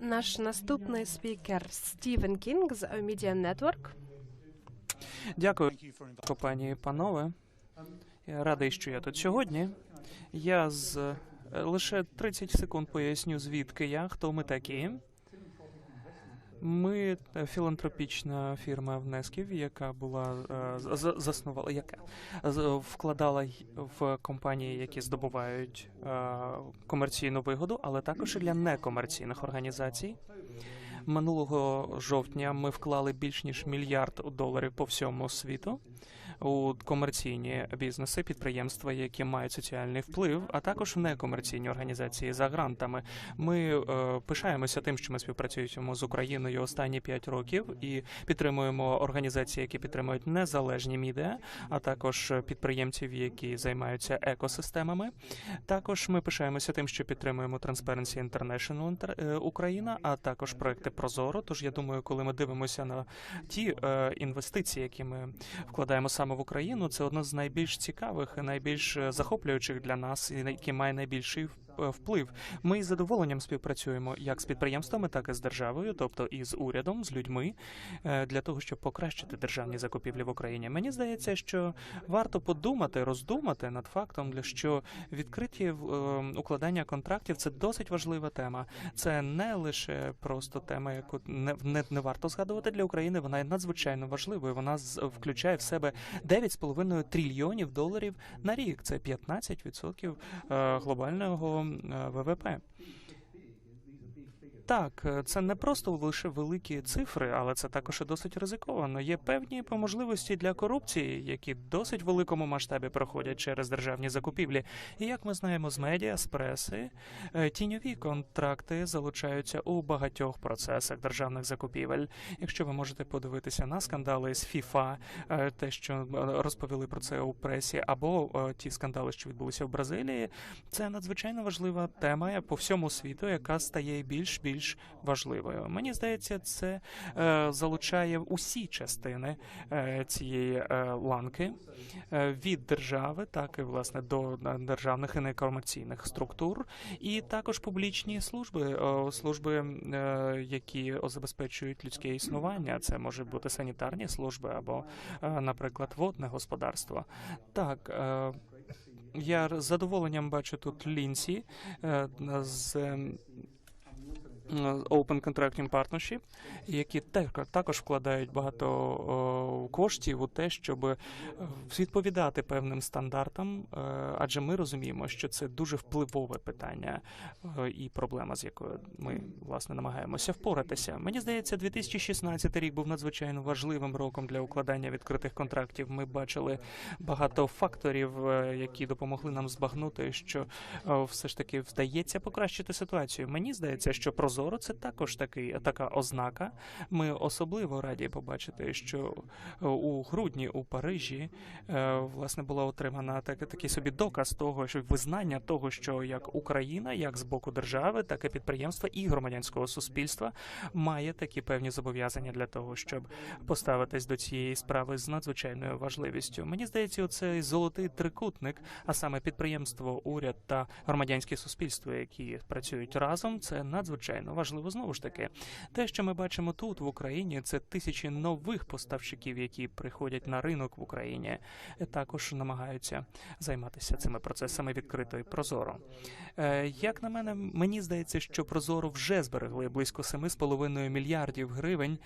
Наш наступний спікер Стівен Кінг з Media Network. Дякую, пані і панове. Я радий, що я тут сьогодні. Я з е, лише 30 секунд поясню, звідки я, хто ми такі. Ми е, філантропічна фірма внесків, яка була е, заснувала, яка вкладала в компанії, які здобувають е, комерційну вигоду, але також і для некомерційних організацій. Минулого жовтня ми вклали більш ніж мільярд доларів по всьому світу у комерційні бізнеси, підприємства, які мають соціальний вплив, а також некомерційні організації за грантами. Ми е, пишаємося тим, що ми співпрацюємо з Україною останні 5 років і підтримуємо організації, які підтримують незалежні медіа, а також підприємців, які займаються екосистемами. Також ми пишаємося тим, що підтримуємо Transparency International е, Україна, а також проекти Прозоро. Тож я думаю, коли ми дивимося на ті е, інвестиції, які ми вкладаємо саме в Україну, це одна з найбільш цікавих найбільш е, захоплюючих для нас, і які має найбільший вплив. Ми із задоволенням співпрацюємо як з підприємствами, так і з державою, тобто і з урядом, з людьми, е, для того, щоб покращити державні закупівлі в Україні. Мені здається, що варто подумати, роздумати над фактом, для що відкриті е, укладання контрактів це досить важлива тема. Це не лише просто тема, яку не, не, не варто згадувати для України. Вона є надзвичайно важливою. Вона з, включає в себе 9,5 трильйонів доларів на рік. Це 15% е, глобального е, ВВП. Так, е, це не просто лише великі цифри, але це також і досить ризиковано. Є певні можливості для корупції, які досить великому масштабі проходять через державні закупівлі. І як ми знаємо з медіа, з преси, е, тіньові контракти залучаються у багатьох процесах державних закупівель. Якщо ви можете подивитися на скандали з ФІФА, е, те, що розповіли про це у пресі, або ті скандали, що відбулися в Бразилії, це надзвичайно важлива тема по всьому світу, яка стає більш більш важливою. Мені здається, це е, залучає усі частини е, цієї е, ланки від держави, так і власне до державних і некомерційних структур, і також публічні служби, служби, які забезпечують людське існування. Це можуть бути санітарні служби або, наприклад, водне господарство. Так. я з задоволенням бачу тут Лінсі е, з Open Contracting Partnership, які також вкладають багато коштів у те, щоб е, відповідати певним стандартам, е, адже ми розуміємо, що це дуже впливове питання е, і проблема, з якою ми власне намагаємося впоратися. Мені здається, 2016 рік був надзвичайно важливим роком для укладання відкритих контрактів. Ми бачили багато факторів, які допомогли нам збагнути, що все ж таки вдається покращити ситуацію. Мені здається, що прозоро це також такий така ознака. Ми особливо раді побачити, що е, у грудні у Парижі е, власне була отримана так, такий собі доказ того, що визнання того, що як Україна, як з боку держави, так і підприємства і громадянського суспільства має такі певні зобов'язання для того, щоб поставитись до цієї справи з надзвичайною важливістю. Мені здається, цей золотий трикутник, а саме підприємство, уряд та громадянське суспільство, які працюють разом, це надзвичайно важливо. Знову ж таки, те, що ми бачимо тут в Україні, це тисячі нових поставщиків, які приходять на ринок в Україні, також намагаються займатися цими процесами відкрито і прозоро. Е, Як на мене, мені здається, що прозоро вже зберегли близько 7,5 мільярдів гривень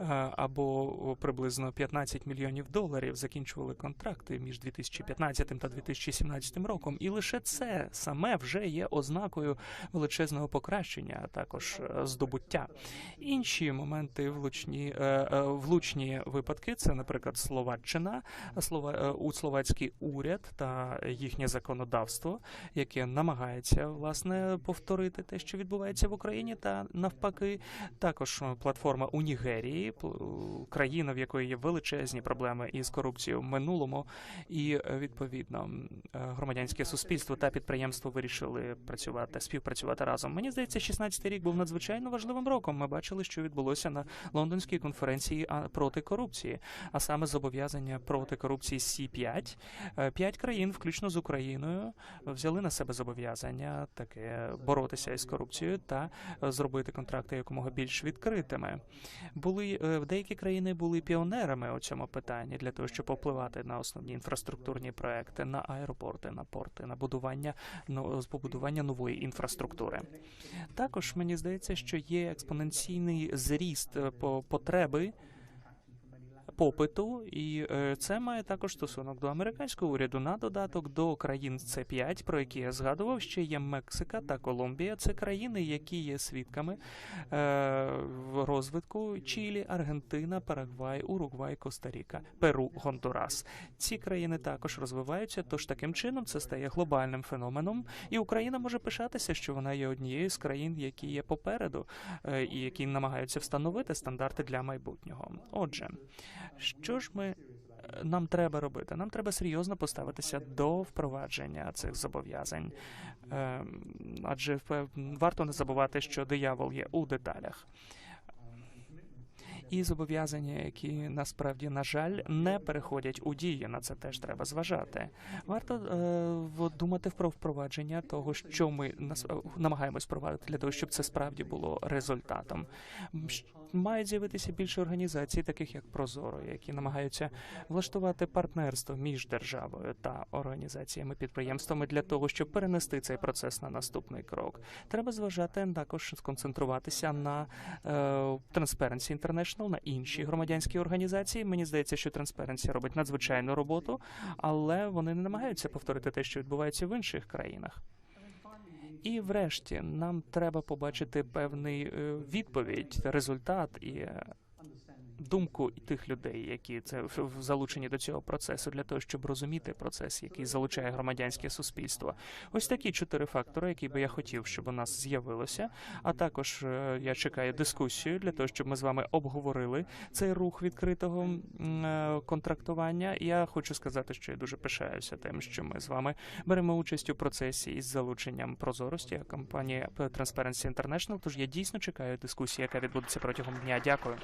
е, або приблизно 15 мільйонів доларів. Закінчували контракти між 2015 та 2017 роком, і лише це саме вже є ознакою величезного покращення, а також е, здобуття. Інші моменти влучні е, е, влучні випадки це, наприклад, Словаччина, слова у словацький уряд та їхнє законодавство, яке намагається власне повторити те, що відбувається в Україні, та навпаки, також платформа у Нігерії, країна, в якої є величезні проблеми із корупцією в минулому, і відповідно громадянське суспільство та підприємство вирішили працювати, співпрацювати разом. Мені здається, 16 рік був був надзвичайно важливим роком. Ми бачили, що відбулося на лондонській конференції проти корупції, а саме зобов'язання проти корупції Сі 5 П'ять країн, включно з Україною, взяли на себе зобов'язання таке боротися із корупцією та е, зробити контракти якомога більш відкритими. Були е, деякі країни були піонерами у цьому питанні для того, щоб впливати на основні інфраструктурні проекти, на аеропорти, на порти, на будування ну, побудування нової інфраструктури. Також мені здається, що є експоненційний зріст е, потреби. Попиту, і е, це має також стосунок до американського уряду на додаток до країн С 5 про які я згадував. Ще є Мексика та Колумбія. Це країни, які є свідками е, розвитку Чилі, Аргентина, Парагвай, Уругвай, Коста-Ріка, Перу, Гондурас. Ці країни також розвиваються. Тож таким чином це стає глобальним феноменом, і Україна може пишатися, що вона є однією з країн, які є попереду, е, і які намагаються встановити стандарти для майбутнього. Отже. Що ж ми нам треба робити? Нам треба серйозно поставитися до впровадження цих зобов'язань, Ем, адже варто не забувати, що диявол є у деталях. І зобов'язання, які насправді, на жаль, не переходять у дії. На це теж треба зважати. Варто е, думати про впровадження того, що ми нас е, намагаємось впровадити для того, щоб це справді було результатом. Мають з'явитися більше організацій, таких як Прозоро, які намагаються влаштувати партнерство між державою та організаціями підприємствами для того, щоб перенести цей процес на наступний крок. Треба зважати також сконцентруватися на е, Transparency International, на інші громадянські організації. Мені здається, що Transparency робить надзвичайну роботу, але вони не намагаються повторити те, що відбувається в інших країнах. І врешті нам треба побачити певний е, відповідь, результат і е, думку і тих людей, які це залучені до цього процесу, для того, щоб розуміти процес, який залучає громадянське суспільство. Ось такі чотири фактори, які би я хотів, щоб у нас з'явилося. А також е, я чекаю дискусію для того, щоб ми з вами обговорили цей рух відкритого е, контрактування. Я хочу сказати, що я дуже пишаюся тим, що ми з вами беремо участь у процесі із залученням прозорості компанії Transparency International. Тож я дійсно чекаю дискусії, яка відбудеться протягом дня. Дякую.